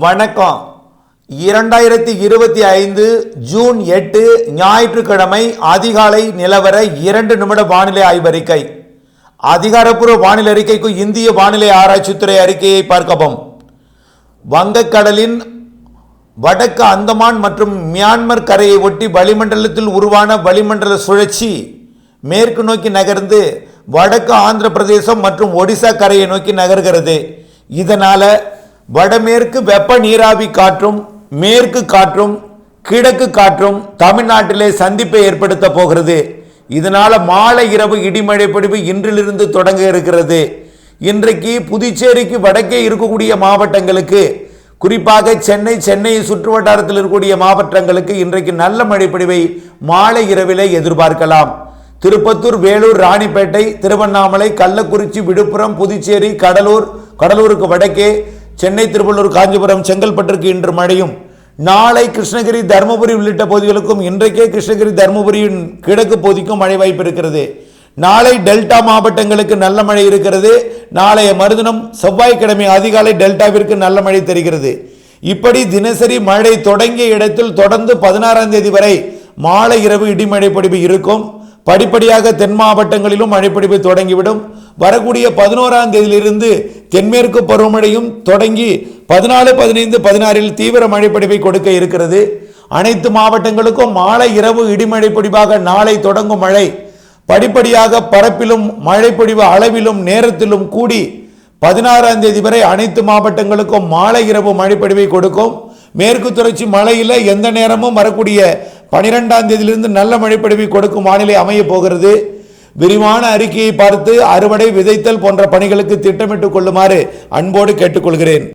வணக்கம். இரண்டாயிரத்தி இருபத்தி ஐந்து ஜூன் எட்டு ஞாயிற்றுக்கிழமை அதிகாலை நிலவர இரண்டு நிமிட வானிலை ஆய்வறிக்கை. அதிகாரப்பூர்வ வானிலை அறிக்கைக்கு இந்திய வானிலை ஆராய்ச்சித்துறை அறிக்கையை பார்க்கவும். வங்கக்கடலின் வடக்கு அந்தமான் மற்றும் மியான்மர் கரையை ஒட்டி வளிமண்டலத்தில் உருவான வளிமண்டல சுழற்சி மேற்கு நோக்கி நகர்ந்து வடக்கு ஆந்திர பிரதேசம் மற்றும் ஒடிசா கரையை நோக்கி நகர்கிறது. இதனால வடமேற்கு வெப்ப நீராவி காற்றும் மேற்கு காற்றும் கிழக்கு காற்றும் தமிழ்நாட்டிலே சந்திப்பை ஏற்படுத்த போகிறது. இதனால் மாலை இரவு இடிமழை பொழிவு இன்றிலிருந்து தொடங்க இருக்கிறது. இன்றைக்கு புதுச்சேரிக்கு வடக்கே இருக்கக்கூடிய மாவட்டங்களுக்கு குறிப்பாக சென்னை சென்னை சுற்று வட்டாரத்தில் இருக்கக்கூடிய மாவட்டங்களுக்கு இன்றைக்கு நல்ல மழைப்பொழிவை மாலை இரவிலே எதிர்பார்க்கலாம். திருப்பத்தூர் வேலூர் ராணிப்பேட்டை திருவண்ணாமலை கள்ளக்குறிச்சி விழுப்புரம் புதுச்சேரி கடலூர் கடலூருக்கு வடக்கே சென்னை திருவள்ளூர் காஞ்சிபுரம் செங்கல்பட்டிற்கு இன்று மழையும். நாளை கிருஷ்ணகிரி தருமபுரி உள்ளிட்ட பகுதிகளுக்கும் இன்றைக்கே கிருஷ்ணகிரி தருமபுரியின் கிழக்கு பகுதிக்கும் மழை வாய்ப்பு இருக்கிறது. நாளை டெல்டா மாவட்டங்களுக்கு நல்ல மழை இருக்கிறது. நாளைய மறுதினம் செவ்வாய்க்கிழமை அதிகாலை டெல்டாவிற்கு நல்ல மழை தெரிகிறது. இப்படி தினசரி மழை தொடங்கிய இடத்தில் தொடர்ந்து பதினாறாம் தேதி வரை மாலை இரவு இடிமழை பொடிவு இருக்கும். படிப்படியாக தென் மாவட்டங்களிலும் மழைப்பிடிப்பு தொடங்கிவிடும். வரக்கூடிய பதினோராம் தேதியிலிருந்து தென்மேற்கு பருவமழையும் தொடங்கி பதினாலு பதினைந்து பதினாறில் தீவிர மழைப்பிடிப்பை கொடுக்க இருக்கிறது. அனைத்து மாவட்டங்களுக்கும் மாலை இரவு இடிமழை பொழிவாக நாளை தொடங்கும் மழை. படிப்படியாக பரப்பிலும் மழைப்பொழிவு அளவிலும் நேரத்திலும் கூடி பதினாறாம் தேதி வரை அனைத்து மாவட்டங்களுக்கும் மாலை இரவு மழைப்பொழிவை கொடுக்கும். மேற்கு தொடர்ச்சி மழையில் எந்த நேரமும் வரக்கூடிய பனிரெண்டாம் தேதியிலிருந்து நல்ல மழைப்பொழிவை கொடுக்கும் வானிலை அமையப் போகிறது. விரிவான அறிக்கையை பார்த்து அறுவடை விதைத்தல் போன்ற பணிகளுக்கு திட்டமிட்டுக் கொள்ளுமாறு அன்போடு கேட்டுக்கொள்கிறேன்.